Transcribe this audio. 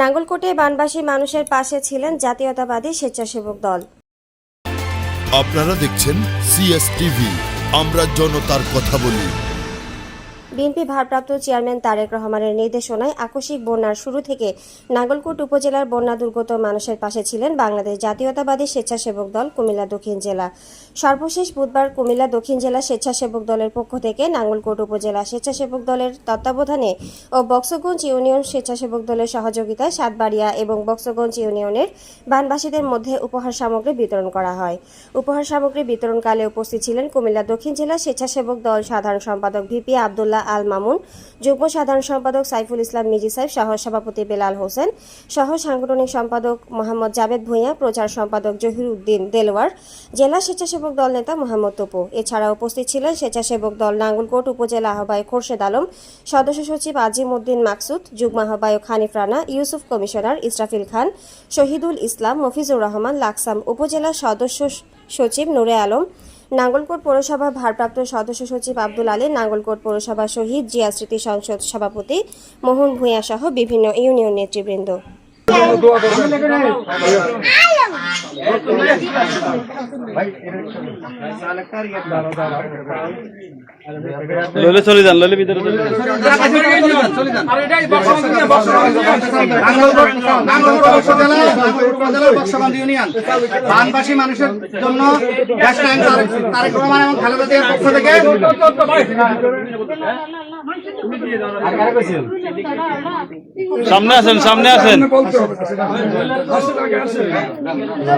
নাঙ্গলকোটে বানবাসী মানুষের পাশে ছিলেন জাতীয়তাবাদী স্বেচ্ছাসেবক দল। আপনারা দেখছেন সিএসটিভি আমরা জনতার কথা বলি। বিএনপি ভারপ্রাপ্ত চেয়ারম্যান তারেক রহমানের নির্দেশনায় আকস্মিক বন্যার শুরু থেকে নাগলকোট উপজেলার বন্যা দুর্গত মানুষের পাশে ছিলেন বাংলাদেশ জাতীয়তাবাদী স্বেচ্ছাসেবক দল কুমিল্লা দক্ষিণ জেলা। সর্বশেষ বুধবার কুমিল্লা দক্ষিণ জেলা স্বেচ্ছাসেবক দলের পক্ষ থেকে নাঙ্গলকোট উপজেলা স্বেচ্ছাসেবক দলের তত্ত্বাবধানে ও বক্সগঞ্জ ইউনিয়ন স্বেচ্ছাসেবক দলের সহযোগিতায় সাতবাড়িয়া এবং বক্সগঞ্জ ইউনিয়নের বানবাসীদের মধ্যে উপহার সামগ্রী বিতরণ করা হয়। উপহার সামগ্রী বিতরণকালে উপস্থিত ছিলেন কুমিল্লা দক্ষিণ জেলা স্বেচ্ছাসেবক দল সাধারণ সম্পাদক ভিপি আবদুল্লাহ আল মামুন যুগ্ম সাধারণ সম্পাদক সাইফুল ইসলাম, মিজি সাহেব, সহ সভাপতি বেলাল হোসেন, সহ সাংগঠনিক সম্পাদক মোহাম্মদ জাবেদ ভূঁইয়া, প্রচার সম্পাদক জহির উদ্দিন দেলওয়ার, জেলা স্বেচ্ছাসেবক দল নেতা মোহাম্মদ তপু। এছাড়া উপস্থিত ছিলেন স্বেচ্ছাসেবক দল নাঙ্গলকোট উপজেলা আহ্বায়ক খোরশেদ আলম, সদস্য সচিব আজিম উদ্দিন মাকসুদ, যুগ্ম আহ্বায়ক হানিফ রানা, ইউসুফ কমিশনার ইসরাফিল খান, শহীদুল ইসলাম মফিজুর রহমান লাকসাম, উপজেলা সদস্য সচিব নুরে আলম নাঙ্গলকোট পৌরসভার ভারপ্রাপ্ত সদস্য সচিব আব্দুল আলী নাঙ্গলকোট পৌরসভা শহীদ জিয়া স্মৃতি সংসদ সভাপতি মোহন ভূঁইয়া সহ বিভিন্ন ইউনিয়ন নেতৃবৃন্দ। লইলে চলে যান ভিতরে চলে যান। বানবাসী মানুষের জন্য তারেক তারেক রহমান এবং খালেদা জিয়ার পক্ষ থেকে সামনে আসেন সামনে আসেন।